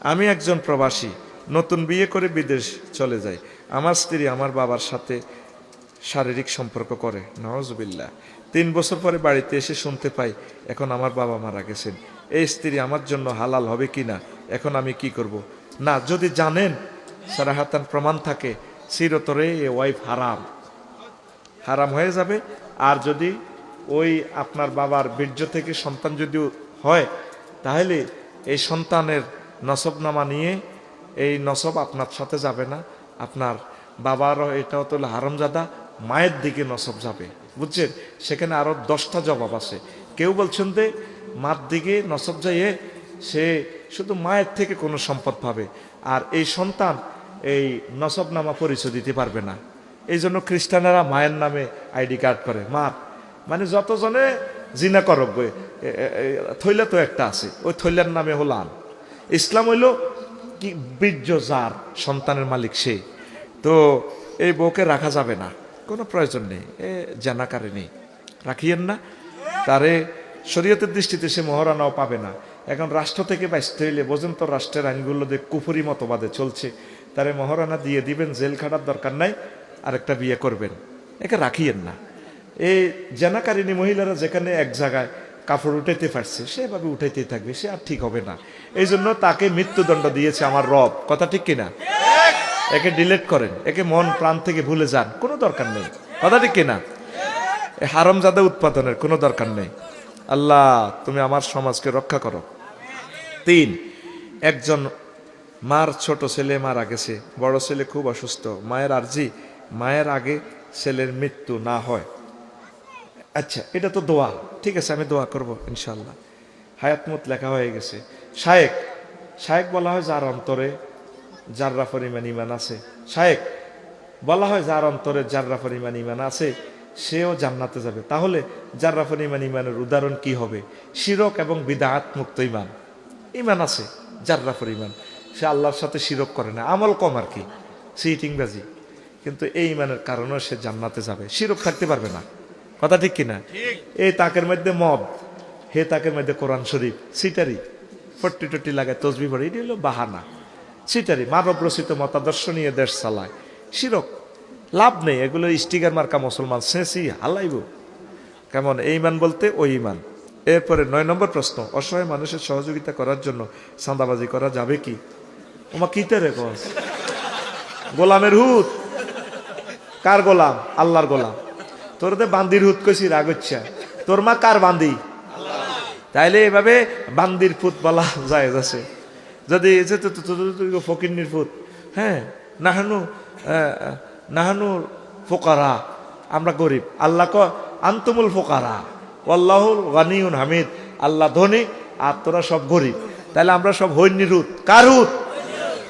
আমি একজন প্রবাসী, নতুন বিয়ে করে বিদেশ চলে যাই। আমার স্ত্রী আমার বাবার সাথে শারীরিক সম্পর্ক করে নওয়াজবিল্লা তিন বছর পরে বাড়িতে এসে শুনতে পাই, এখন আমার বাবা মারা গেছেন। এই স্ত্রী আমার জন্য হালাল হবে কি না? এখন আমি কি করব? না, যদি জানেন সারা সারাহাতান প্রমাণ থাকে, চিরতরে এ ওয়াইফ হারাম। হারাম হয়ে যাবে। আর যদি ওই আপনার বাবার বীর্য থেকে সন্তান যদি হয়, তাহলে এই সন্তানের নসবনামা নিয়ে এই নসব আপনার সাথে যাবে না। আপনার বাবারও এটাও তো হারমজাদা, মায়ের দিকে নসব যাবে। বুঝছেন? সেখানে আরও দশটা জবাব আছে। কেউ বলছেন যে, মার দিকে নসব যাইয়ে সে শুধু মায়ের থেকে কোনো সম্পদ পাবে, আর এই সন্তান এই নসবনামা পরিচয় দিতে পারবে না। এই জন্য খ্রিস্টানেরা মায়ের নামে আইডি কার্ড করে। মার মানে যতজনে জিনা করব থৈলা তো একটা আছে, ওই থৈলার নামে হলাম ইসলাম হইল কি বীর্য যার, সন্তানের মালিক সে। তো এই বউকে রাখা যাবে না, কোনো প্রয়োজন নেই, এ জানাকারে নেই। রাখিয়েন না, তারে শরীয়তের দৃষ্টিতে সে মহারানাও পাবে না। এখন রাষ্ট্র থেকে বাঁচতে হইলে বোঝেন তো রাষ্ট্রের আইনগুলো দিয়ে কুফুরি মতবাদে চলছে। তারে মহারানা দিয়ে দিবেন, জেল খাটার দরকার নাই, আরেকটা বিয়ে করবেন। একে রাখিয়েন না। এই জেনাকারিনী মহিলারা যেখানে এক জায়গায় কাপড় উঠাইতে পারছে সেভাবে উঠাইতে থাকবে, সে আর ঠিক হবে না। এই জন্য তাকে মৃত্যুদণ্ড দিয়েছে আমার রব। কথা ঠিক কিনা? একে ডিলেট করেন, একে মন প্রাণ থেকে ভুলে যান, কোনো দরকার নেই। কথা ঠিক কিনা? হারামজাদা উৎপাদনের কোনো দরকার নেই। আল্লাহ, তুমি আমার সমাজকে রক্ষা করো। তিন, একজন মার ছোট ছেলে মারা গেছে, বড় ছেলে খুব অসুস্থ, মায়ের আর্জি, মায়ের আগে ছেলের মৃত্যু না হয়। আচ্ছা এটা তো দোয়া। ঠিক আছে, আমি দোয়া করব ইনশাল্লাহ হায়াতমত লেখা হয়ে গেছে। শায়েক শায়েক বলা হয় যার অন্তরে যাররা পরিমাণ ইমান আছে। শায়েক, বলা হয় যার অন্তরে যাররা পরিমাণ ইমান আছে, সেও জান্নাতে যাবে। তাহলে যাররা পরিমাণ ইমানের উদাহরণ কি হবে? শিরক এবং বিদাত মুক্ত ইমান। ইমান আছে যাররা পরিমাণ সে আল্লাহর সাথে শিরক করে না। আমল কম আর কি। সিটিংবাজি। কিন্তু এই ইমানের কারণেও সে জান্নাতে যাবে। শিরক থাকতে পারবে না। কথা ঠিক কিনা? এই তাকের মধ্যে মদ হে তাকের মধ্যে কোরআন শরীফ সিটারি ফট্টি টট্টি লাগায় তসবি পড়ে এটি হলো বাহানা। সিটারি মানব রচিত মতাদর্শ নিয়ে দেশ চালায়। শিরক লাভ নেই এগুলো স্টিকার মার্কা মুসলমান শেষই হালাইব। কেমন? এই ইমান বলতে ওই ইমান এরপরে নয় নম্বর প্রশ্ন অসহায় মানুষের সহযোগিতা করার জন্য চাঁদাবাজি করা যাবে কি? ওমা কিতে রে গোলামের হুত। কার গোলাম? আল্লাহর গোলাম। তোর তো বান্দির হুত কইছি, রাগ হচ্ছে। তোর মা কার বান্দি? তাইলে এভাবে বান্দির ফুত বলা যায় আছে। যদি ফকিন্নির ফুত। হ্যাঁ নাহানু নাহানু ফোকারা, আমরা গরিব। আল্লাহ ক, আন্তমুল ফোকারা। আল্লাহুল গানিউন হামিদ। আল্লাহ ধনী, আর তোরা সব গরিব। তাহলে আমরা সব হৈন্যির হুত। কার হুত?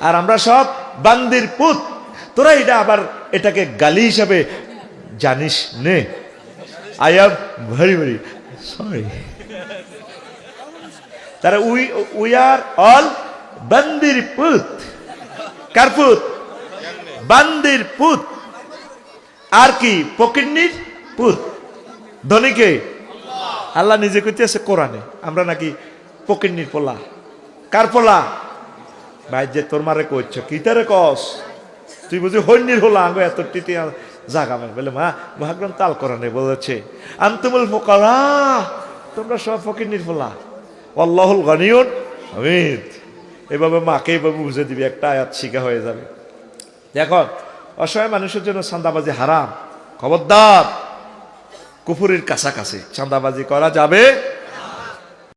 আর আমরা সব বান্দির পুত। তোরা এটা আবার এটাকে গালি হিসাবে জানিস নে। I am very very sorry তারা উই উই আর অল বান্দির পুত কার পুত? বান্দির পুত আর কি? পকিন্নির পুত। ধনীকে আল্লাহ নিজে কইতেছে কোরআনে। আমরা নাকি পকিন্নির পোলা। কার পোলা? ভাই, যে তোর মারে কইছ, কি তারে কস? তুই বুঝি হন্যির হলো, আঙ্গ এত টিটি জাগা মার বলে, মা, মহাগ্রন্থ তাল কোরআনে বলেছে, আন্তমুল ফোকারা তোমরা সব ফকিন্নির পোলা আল্লাহুল গনিউন হামিদ। এভাবে মাকে এভাবে বুঝে দিবি, একটা আয়াত শিখা হয়ে যাবে। দেখো, অসহায় মানুষের জন্য চান্দাবাজি হারাম। খবরদার, কুফুরির কাছাকাছি চাঁদাবাজি করা যাবে